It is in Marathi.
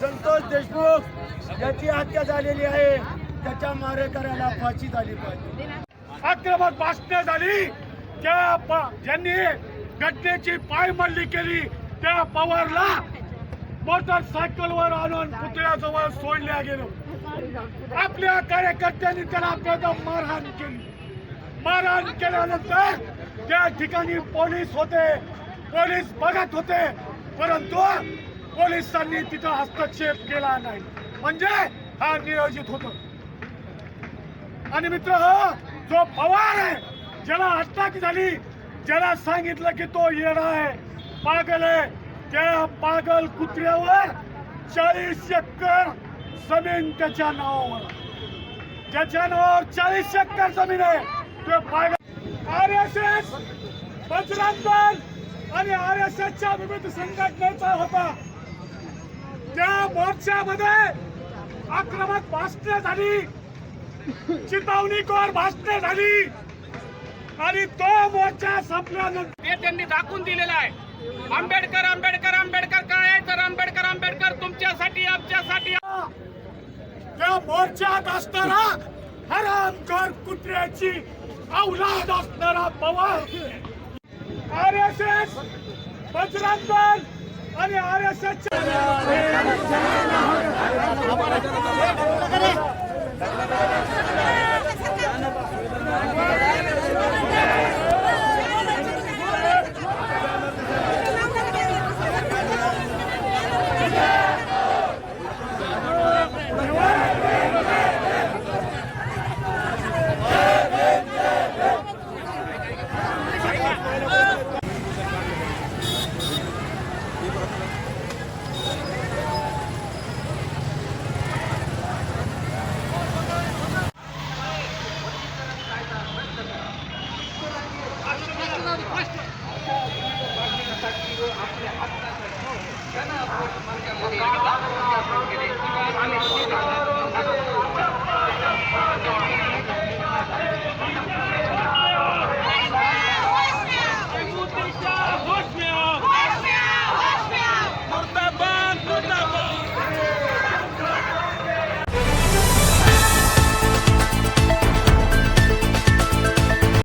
संतोष देशमुख याची हत्या झालेली आहे. त्याच्या मारेकऱ्याला फाशी झाली पाहिजे. आक्रमक भाषणे झाली. त्या प- ज्यांनी घटनेची पायमल्ली केली त्या पवारला मोटरसायकलवर आणून पुतळ्याजवळ सोडल्या गेलं. आपल्या कार्यकर्त्यांनी त्याला प्रथम मारहाण केली. मारहाण केल्यानंतर त्या ठिकाणी पोलीस होते पोलीस बघत होते परंतु पोलिसांनी तिथं हस्तक्षेप केला नाही. म्हणजे हा नियोजित होत. आणि मित्र हो, जो पवार आहे ज्याला अटक झाली ज्याला सांगितलं की तो येणार आहे. पागल आहे. त्या पागल कुत्र्यावर चाळीस एकर जमीन त्याच्या नावावर त्याच्या ज्याच्या नावावर चाळीस एकर जमीन आहे. तो पागल R S S Bajrang Dal आणि आर एस एसच्या विविध संघटनेचा होता. त्या मोर्चामध्ये आक्रमक भाषणे झाली. चितावणीखोर भाषणे झाली. आणि तो मोर्चा संपल्यानंतर ते त्यांनी दाखवून दिलेलं आहे. आंबेडकर आंबेडकर आंबेडकर काय आहे? तर आंबेडकर आंबेडकर तुमच्यासाठी आमच्यासाठी त्या मोर्चात असणारा हरामखोर कुत्र्याची औलाद असणारा Pawar. R S S Bajrang Dal आणि आर एस एसच्या आपल्या हातात